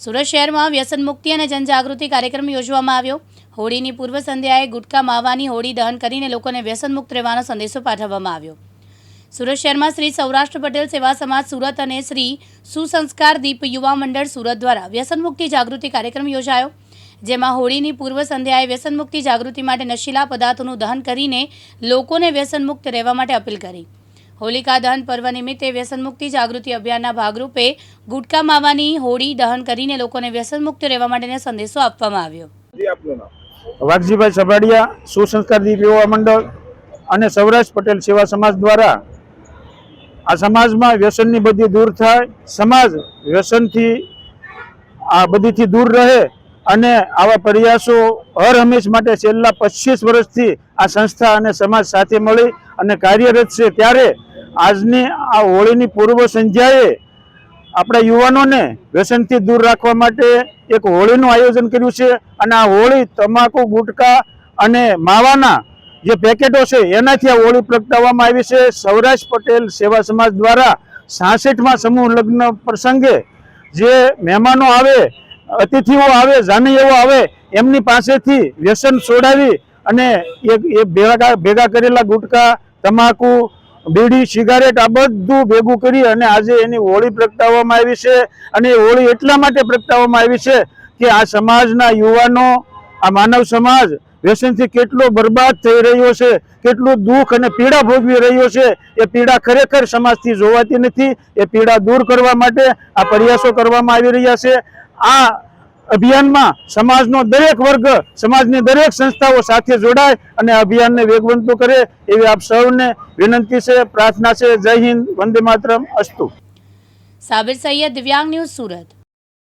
સુરત શહેરમાં વ્યસન મુક્તિ અને જનજાગૃતિ કાર્યક્રમ યોજવામાં આવ્યો. હોળીની પૂર્વ સંધ્યાએ ગુટકા, માવાની હોળી દહન કરીને લોકોને વ્યસન મુક્ત રહેવાનો સંદેશો પાઠવવામાં આવ્યો. સુરત શહેરમાં શ્રી સૌરાષ્ટ્ર પટેલ સેવા સમાજ સુરત અને શ્રી સુસંસ્કાર દીપ યુવા મંડળ સુરત દ્વારા વ્યસન મુક્તિ જાગૃતિ કાર્યક્રમ યોજાયો. જેમાં હોળીની પૂર્વ સંધ્યાએ વ્યસન મુક્તિ જાગૃતિ માટે નશીલા પદાર્થોનું દહન કરીને લોકોને વ્યસન મુક્ત રહેવા માટે અપીલ કરી. હોલિકા દહન પર્વ નિમિત્તે વ્યસન મુક્તિ જાગૃતિ અભિયાનના ભાગરૂપે ગુટકા માવાની હોળી દહન કરીને લોકોને વ્યસન મુક્ત રહેવા માટેનો સંદેશો આપવામાં આવ્યો. વાઘજીભાઈ સભાડિયા, સુસંસ્કાર દીપ યુવા મંડળ અને સૌરાષ્ટ્ર પટેલ સેવા સમાજ દ્વારા આ સમાજમાં વ્યસનની બધી દૂર થાય, સમાજ વ્યસનથી આ બધીથી દૂર રહે અને આવા પ્રયાસો હર હંમેશ માટે છેલ્લા પચીસ વર્ષથી આ સંસ્થા અને સમાજ સાથે મળી અને કાર્યરત છે. ત્યારે આજની આ હોળીની પૂર્વ સંધ્યાએ આપણા યુવાનોને વ્યસનથી દૂર રાખવા માટે એક હોળીનું આયોજન કર્યું છે અને આ હોળી તમાકુ, ગુટકા અને માવાના જે પેકેટો છે, એનાથી આ હોળી પ્રગટાવવામાં આવી છે. સૌરાષ્ટ્ર પટેલ સેવા સમાજ દ્વારા સાસઠમાં સમૂહ લગ્ન પ્રસંગે જે મહેમાનો આવે, અતિથિઓ આવે, જાનૈયાઓ આવે, એમની પાસેથી વ્યસન છોડાવી અને એ ભેગા ભેગા કરેલા ગુટકા, તમાકુ બીડી, સિગારેટ આ બધું ભેગું કરી અને આજે એની હોળી પ્રગટાવવામાં આવી છે. અને એ હોળી એટલા માટે પ્રગટાવવામાં આવી છે કે આ સમાજના યુવાનો, આ માનવ સમાજ વ્યસનથી કેટલો બરબાદ થઈ રહ્યો છે, કેટલું દુઃખ અને પીડા ભોગવી રહ્યો છે, એ પીડા ખરેખર સમાજથી જોવાતી નથી. એ પીડા દૂર કરવા માટે આ પ્રયાસો કરવામાં આવી રહ્યા છે. આ અભિયાનમાં સમાજનો દરેક વર્ગ, સમાજની દરેક સંસ્થાઓ સાથે જોડાય અને અભિયાનને વેગવંતું કરે એવી આપ સૌને વિનંતી છે, પ્રાર્થના છે. જય હિન્દ, વંદે માતરમ. અસ્તુ. સાબિર સૈયદ, દિવ્યાંગ ન્યૂઝ સુરત.